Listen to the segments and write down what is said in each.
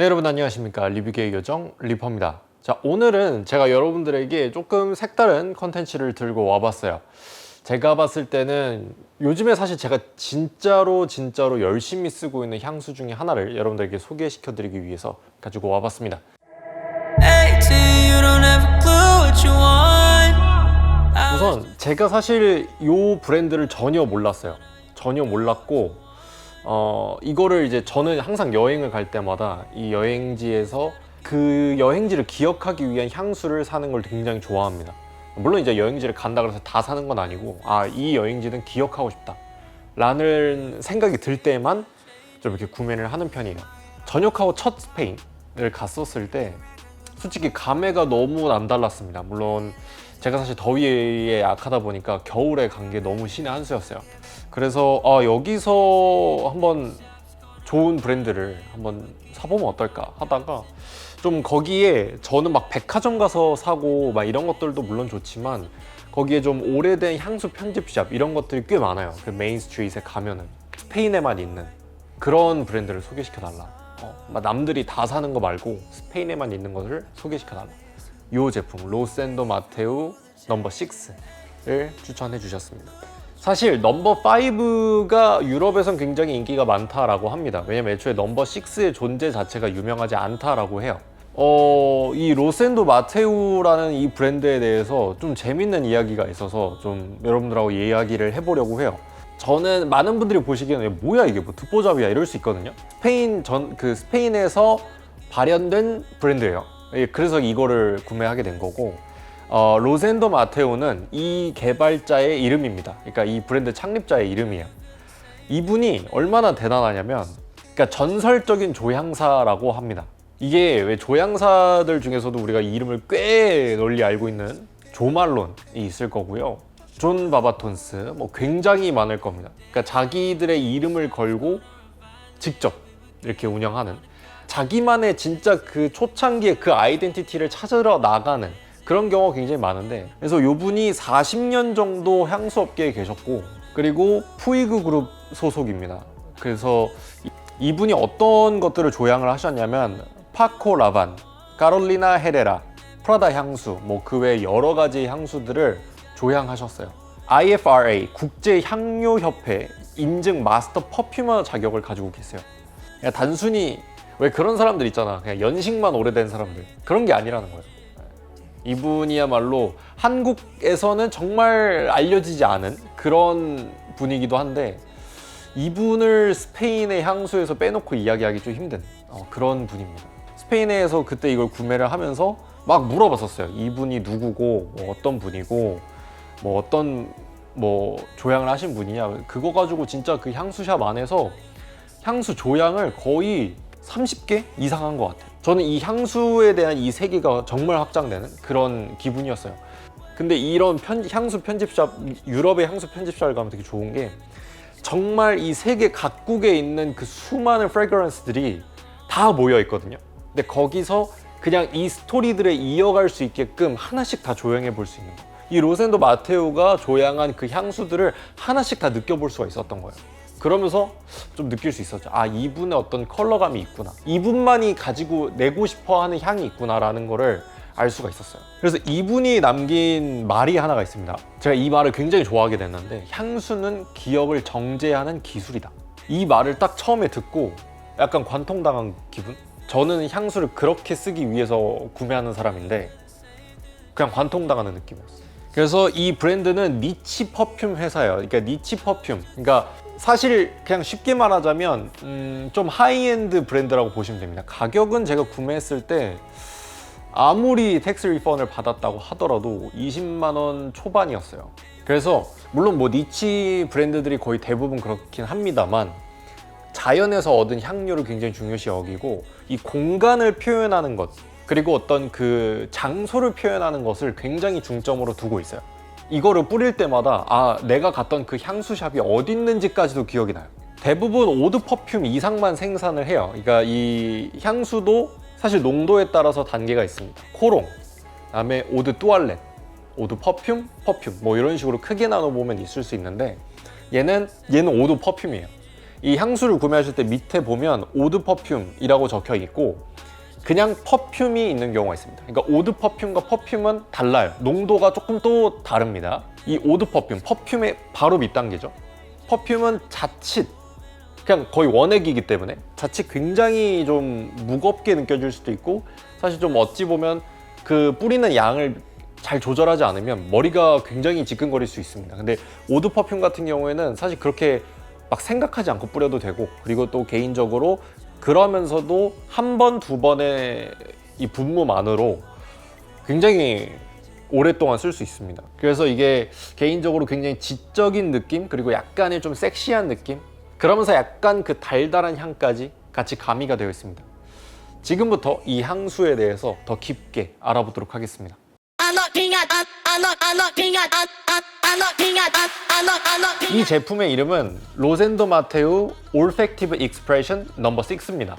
네 여러분 안녕하십니까? 리뷰계의 요정 리퍼입니다. 자 오늘은 제가 여러분들에게 조금 색다른 컨텐츠를 들고 와봤어요. 제가 봤을 때는 요즘에 사실 제가 진짜로 진짜로 열심히 쓰고 있는 향수 중에 하나를 여러분들에게 소개시켜 드리기 위해서 가지고 와봤습니다. 우선 제가 사실 이 브랜드를 전혀 몰랐어요. 전혀 몰랐고 어 이거를 이제 저는 항상 여행을 갈 때마다 이 여행지에서 그 여행지를 기억하기 위한 향수를 사는 걸 굉장히 좋아합니다. 물론 이제 여행지를 간다 그래서 다 사는 건 아니고 아 이 여행지는 기억하고 싶다 라는 생각이 들 때만 좀 이렇게 구매를 하는 편이에요. 전역하고 첫 스페인을 갔었을 때 솔직히 감회가 너무 남달랐습니다. 물론 제가 사실 더위에 약하다 보니까 겨울에 간 게 너무 신의 한 수였어요. 그래서 아, 여기서 한번 좋은 브랜드를 한번 사보면 어떨까 하다가 좀 거기에 저는 막 백화점 가서 사고 막 이런 것들도 물론 좋지만 거기에 좀 오래된 향수 편집샵 이런 것들이 꽤 많아요. 그 메인 스트리트에 가면은 스페인에만 있는 그런 브랜드를 소개시켜 달라. 어, 막 남들이 다 사는 거 말고 스페인에만 있는 것을 소개시켜 달라. 이 제품 로센도 마테우 넘버 6를 추천해 주셨습니다. 사실 넘버 5가 유럽에선 굉장히 인기가 많다라고 합니다. 왜냐면 애초에 넘버 6의 존재 자체가 유명하지 않다라고 해요. 어, 이 로센도 마테우라는 이 브랜드에 대해서 좀 재밌는 이야기가 있어서 좀 여러분들하고 이야기를 해보려고 해요. 저는 많은 분들이 보시기에는 뭐야 이게 뭐 듣보잡이야 이럴 수 있거든요. 스페인 전 그 스페인에서 발현된 브랜드예요. 예, 그래서 이거를 구매하게 된 거고 어, 로젠도 마테오는 이 개발자의 이름입니다. 그러니까 이 브랜드 창립자의 이름이에요. 이분이 얼마나 대단하냐면 그러니까 전설적인 조향사라고 합니다. 이게 왜 조향사들 중에서도 우리가 이 이름을 꽤 널리 알고 있는 조말론이 있을 거고요. 존 바바톤스 뭐 굉장히 많을 겁니다. 그러니까 자기들의 이름을 걸고 직접 이렇게 운영하는 자기만의 진짜 그 초창기의 그 아이덴티티를 찾으러 나가는 그런 경우가 굉장히 많은데 그래서 요 분이 40년 정도 향수 업계에 계셨고 그리고 푸이그 그룹 소속입니다. 그래서 이- 이분이 어떤 것들을 조향을 하셨냐면 파코 라반, 카롤리나 헤레라, 프라다 향수, 뭐 그 외 여러 가지 향수들을 조향하셨어요. IFRA 국제 향료 협회 인증 마스터 퍼퓸머 자격을 가지고 계세요. 그냥 단순히 왜 그런 사람들 있잖아. 그냥 연식만 오래된 사람들. 그런 게 아니라는 거예요. 이분이야말로 한국에서는 정말 알려지지 않은 그런 분이기도 한데 이분을 스페인의 향수에서 빼놓고 이야기하기 좀 힘든 어, 그런 분입니다. 스페인에서 그때 이걸 구매를 하면서 막 물어봤었어요. 이분이 누구고 뭐 어떤 분이고 뭐 어떤 뭐 조향을 하신 분이냐 그거 가지고 진짜 그 향수샵 안에서 향수 조향을 거의 30개 이상 한 것 같아요. 저는 이 향수에 대한 이 세계가 정말 확장되는 그런 기분이었어요. 근데 이런 편, 향수 편집샵, 유럽의 향수 편집샵을 가면 되게 좋은 게 정말 이 세계 각국에 있는 그 수많은 프레그런스들이 다 모여 있거든요. 근데 거기서 그냥 이 스토리들을 이어갈 수 있게끔 하나씩 다 조향해 볼 수 있는 거. 이 로센도 마테오가 조향한 그 향수들을 하나씩 다 느껴볼 수가 있었던 거예요. 그러면서 좀 느낄 수 있었죠. 아, 이분의 어떤 컬러감이 있구나. 이분만이 가지고 내고 싶어 하는 향이 있구나라는 거를 알 수가 있었어요. 그래서 이분이 남긴 말이 하나가 있습니다. 제가 이 말을 굉장히 좋아하게 됐는데, 향수는 기억을 정제하는 기술이다. 이 말을 딱 처음에 듣고 약간 관통당한 기분? 저는 향수를 그렇게 쓰기 위해서 구매하는 사람인데, 그냥 관통당하는 느낌이었어요. 그래서 이 브랜드는 니치 퍼퓸 회사예요. 그러니까 니치 퍼퓸. 그러니까 사실 그냥 쉽게 말하자면 음, 좀 하이엔드 브랜드라고 보시면 됩니다. 가격은 제가 구매했을 때 아무리 텍스 리펀을 받았다고 하더라도 20만 원 초반이었어요. 그래서 물론 뭐 니치 브랜드들이 거의 대부분 그렇긴 합니다만 자연에서 얻은 향료를 굉장히 중요시 여기고 이 공간을 표현하는 것 그리고 어떤 그 장소를 표현하는 것을 굉장히 중점으로 두고 있어요. 이거를 뿌릴 때마다 아 내가 갔던 그 향수샵이 어디 있는지까지도 기억이 나요. 대부분 오드 퍼퓸 이상만 생산을 해요. 그러니까 이 향수도 사실 농도에 따라서 단계가 있습니다. 코롱, 그다음에 오드 뚜알렛, 오드 퍼퓸, 퍼퓸 뭐 이런 식으로 크게 나눠 보면 있을 수 있는데 얘는 얘는 오드 퍼퓸이에요. 이 향수를 구매하실 때 밑에 보면 오드 퍼퓸이라고 적혀 있고 그냥 퍼퓸이 있는 경우가 있습니다. 그러니까 오드 퍼퓸과 퍼퓸은 달라요. 농도가 조금 또 다릅니다. 이 오드 퍼퓸, 퍼퓸의 바로 밑단계죠. 퍼퓸은 자칫 그냥 거의 원액이기 때문에 자칫 굉장히 좀 무겁게 느껴질 수도 있고 사실 좀 어찌 보면 그 뿌리는 양을 잘 조절하지 않으면 머리가 굉장히 지끈거릴 수 있습니다. 근데 오드 퍼퓸 같은 경우에는 사실 그렇게 막 생각하지 않고 뿌려도 되고 그리고 또 개인적으로 그러면서도 한 번, 두 번의 이 분무만으로 굉장히 오랫동안 쓸 수 있습니다. 그래서 이게 개인적으로 굉장히 지적인 느낌 그리고 약간의 좀 섹시한 느낌 그러면서 약간 그 달달한 향까지 같이 가미가 되어 있습니다. 지금부터 이 향수에 대해서 더 깊게 알아보도록 하겠습니다. 이 제품의 이름은 로젠도 마테우 올팩티브 익스프레션 넘버 6입니다.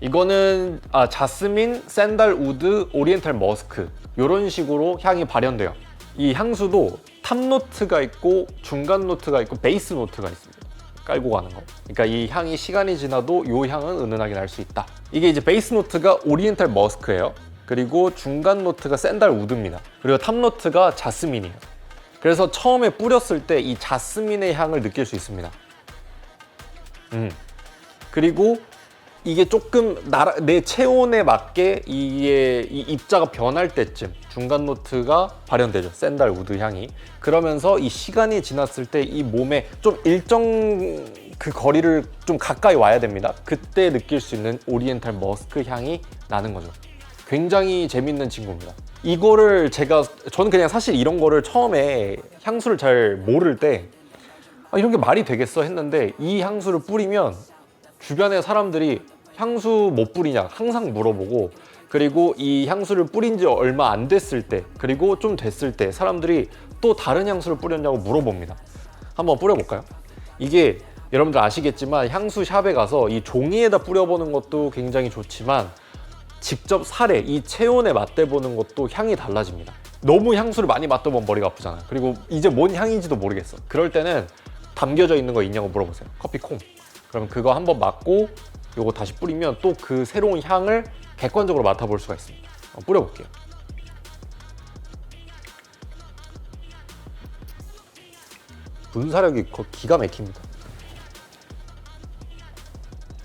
이거는 아, 자스민, 샌달 우드, 오리엔탈 머스크 이런 식으로 향이 발현돼요. 이 향수도 탑 노트가 있고 중간 노트가 있고 베이스 노트가 있습니다. 깔고 가는 거. 그러니까 이 향이 시간이 지나도 이 향은 은은하게 날 수 있다. 이게 이제 베이스 노트가 오리엔탈 머스크예요. 그리고 중간 노트가 샌달 우드입니다. 그리고 탑 노트가 자스민이에요. 그래서 처음에 뿌렸을 때 이 자스민의 향을 느낄 수 있습니다. 음. 그리고 이게 조금 나라, 내 체온에 맞게 이게 이 입자가 변할 때쯤 중간 노트가 발현되죠. 샌달 우드 향이. 그러면서 이 시간이 지났을 때 이 몸에 좀 일정 그 거리를 좀 가까이 와야 됩니다. 그때 느낄 수 있는 오리엔탈 머스크 향이 나는 거죠. 굉장히 재밌는 친구입니다. 이거를 제가 저는 그냥 사실 이런 거를 처음에 향수를 잘 모를 때 아, 이런 게 말이 되겠어 했는데 이 향수를 뿌리면 주변의 사람들이 향수 못 뿌리냐 항상 물어보고 그리고 이 향수를 뿌린 지 얼마 안 됐을 때 그리고 좀 됐을 때 사람들이 또 다른 향수를 뿌렸냐고 물어봅니다. 한번 뿌려볼까요? 이게 여러분들 아시겠지만 향수 샵에 가서 이 종이에다 뿌려보는 것도 굉장히 좋지만 직접 살에 이 체온에 맞대보는 것도 향이 달라집니다. 너무 향수를 많이 맡아보면 머리가 아프잖아요. 그리고 이제 뭔 향인지도 모르겠어. 그럴 때는 담겨져 있는 거 있냐고 물어보세요. 커피 콩. 그러면 그거 한번 맡고 요거 다시 뿌리면 또 그 새로운 향을 객관적으로 맡아볼 수가 있습니다. 뿌려볼게요. 분사력이 거- 기가 막힙니다.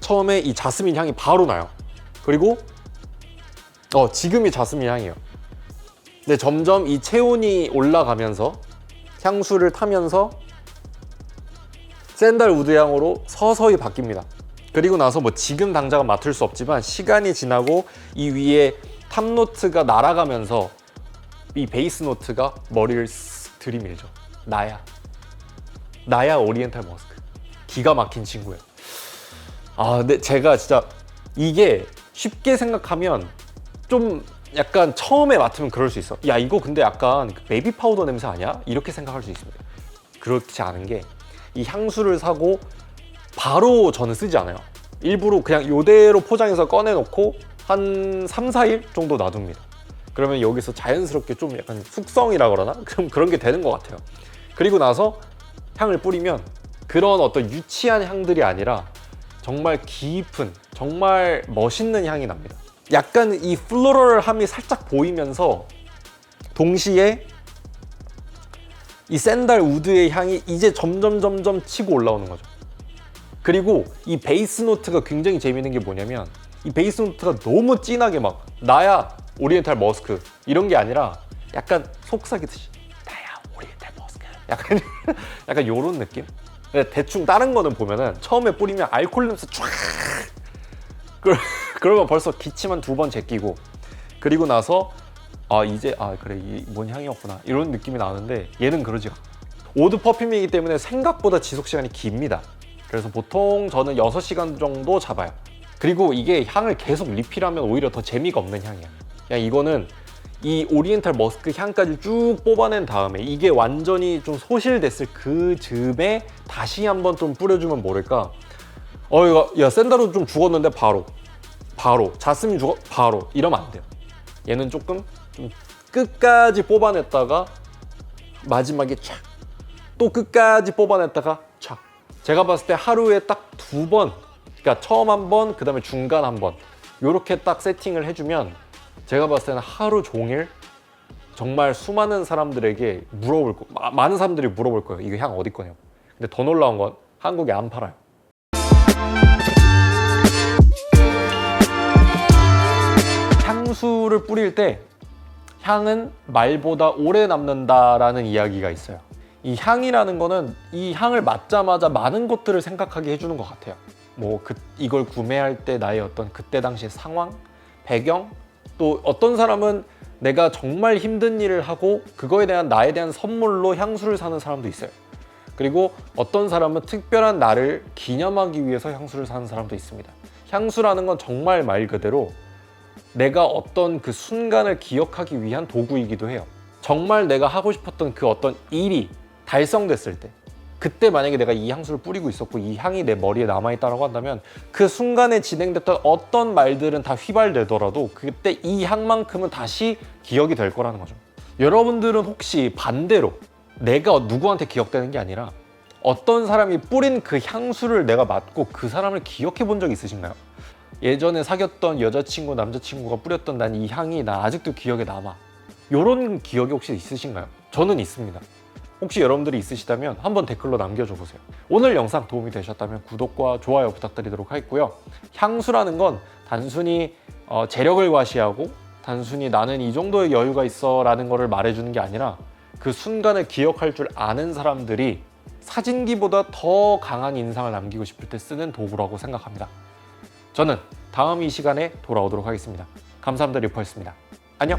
처음에 이 자스민 향이 바로 나요. 그리고 어 지금이 자스민 향이에요. 근데 점점 이 체온이 올라가면서 향수를 타면서 샌달 우드 향으로 서서히 바뀝니다. 그리고 나서 뭐 지금 당장은 맡을 수 없지만 시간이 지나고 이 위에 탑 노트가 날아가면서 이 베이스 노트가 머리를 쓱 들이밀죠. 나야. 나야 오리엔탈 머스크. 기가 막힌 친구예요. 아, 근데 제가 진짜 이게 쉽게 생각하면 좀 약간 처음에 맡으면 그럴 수 있어. 야, 이거 근데 약간 그 베이비 파우더 냄새 아니야? 이렇게 생각할 수 있습니다. 그렇지 않은 게 이 향수를 사고 바로 저는 쓰지 않아요. 일부러 그냥 요대로 포장해서 꺼내놓고 한 3, 4일 정도 놔둡니다. 그러면 여기서 자연스럽게 좀 약간 숙성이라 그러나? 그럼 그런 게 되는 것 같아요. 그리고 나서 향을 뿌리면 그런 어떤 유치한 향들이 아니라 정말 깊은, 정말 멋있는 향이 납니다. 약간 이 플로럴함이 살짝 보이면서 동시에 이 샌달 우드의 향이 이제 점점 점점 치고 올라오는 거죠. 그리고 이 베이스 노트가 굉장히 재밌는 게 뭐냐면 이 베이스 노트가 너무 진하게 막 나야 오리엔탈 머스크 이런 게 아니라 약간 속삭이듯이 나야 오리엔탈 머스크 약간 약간 요런 느낌? 대충 다른 거는 보면은 처음에 뿌리면 알코올 냄새 쫙 그러- 그러면 벌써 기침한 두 번 제끼고 그리고 나서 아 이제 아 그래 이 뭔 향이었구나 이런 느낌이 나는데 얘는 그러지 않아 오드 퍼퓸이기 때문에 생각보다 지속 시간이 깁니다. 그래서 보통 저는 6시간 정도 잡아요. 그리고 이게 향을 계속 리필하면 오히려 더 재미가 없는 향이야. 그냥 이거는 이 오리엔탈 머스크 향까지 쭉 뽑아낸 다음에 이게 완전히 좀 소실됐을 그 즈음에 다시 한번 좀 뿌려주면 모를까? 어 이거 야 샌다로 좀 죽었는데 바로 바로 자스민 죽어 바로 이러면 안 돼요 얘는 조금 좀 끝까지 뽑아냈다가 마지막에 촥 또 끝까지 뽑아냈다가 촥 제가 봤을 때 하루에 딱 두 번 그러니까 처음 한 번 그 다음에 중간 한 번 이렇게 딱 세팅을 해주면 제가 봤을 때는 하루 종일 정말 수많은 사람들에게 물어볼 거, 마- 많은 사람들이 물어볼 거예요. 이거 향 어디 거냐고. 근데 더 놀라운 건 한국에 안 팔아요. 향수를 뿌릴 때 향은 말보다 오래 남는다라는 이야기가 있어요. 이 향이라는 거는 이 향을 맡자마자 많은 것들을 생각하게 해주는 것 같아요. 뭐 그, 이걸 구매할 때 나의 어떤 그때 당시 상황, 배경, 또 어떤 사람은 내가 정말 힘든 일을 하고 그거에 대한 나에 대한 선물로 향수를 사는 사람도 있어요. 그리고 어떤 사람은 특별한 날을 기념하기 위해서 향수를 사는 사람도 있습니다. 향수라는 건 정말 말 그대로 내가 어떤 그 순간을 기억하기 위한 도구이기도 해요. 정말 내가 하고 싶었던 그 어떤 일이 달성됐을 때, 그때 만약에 내가 이 향수를 뿌리고 있었고 이 향이 내 머리에 남아있다라고 한다면 그 순간에 진행됐던 어떤 말들은 다 휘발되더라도 그때 이 향만큼은 다시 기억이 될 거라는 거죠. 여러분들은 혹시 반대로 내가 누구한테 기억되는 게 아니라 어떤 사람이 뿌린 그 향수를 내가 맡고 그 사람을 기억해 본 적 있으신가요? 예전에 사귀었던 여자친구, 남자친구가 뿌렸던 난 이 향이 나 아직도 기억에 남아. 이런 기억이 혹시 있으신가요? 저는 있습니다. 혹시 여러분들이 있으시다면 한번 댓글로 남겨줘 보세요. 오늘 영상 도움이 되셨다면 구독과 좋아요 부탁드리도록 하겠고요. 향수라는 건 단순히 어, 재력을 과시하고 단순히 나는 이 정도의 여유가 있어 라는 거를 말해주는 게 아니라 그 순간을 기억할 줄 아는 사람들이 사진기보다 더 강한 인상을 남기고 싶을 때 쓰는 도구라고 생각합니다. 저는 다음 이 시간에 돌아오도록 하겠습니다. 감사합니다. 리퍼였습니다. 안녕!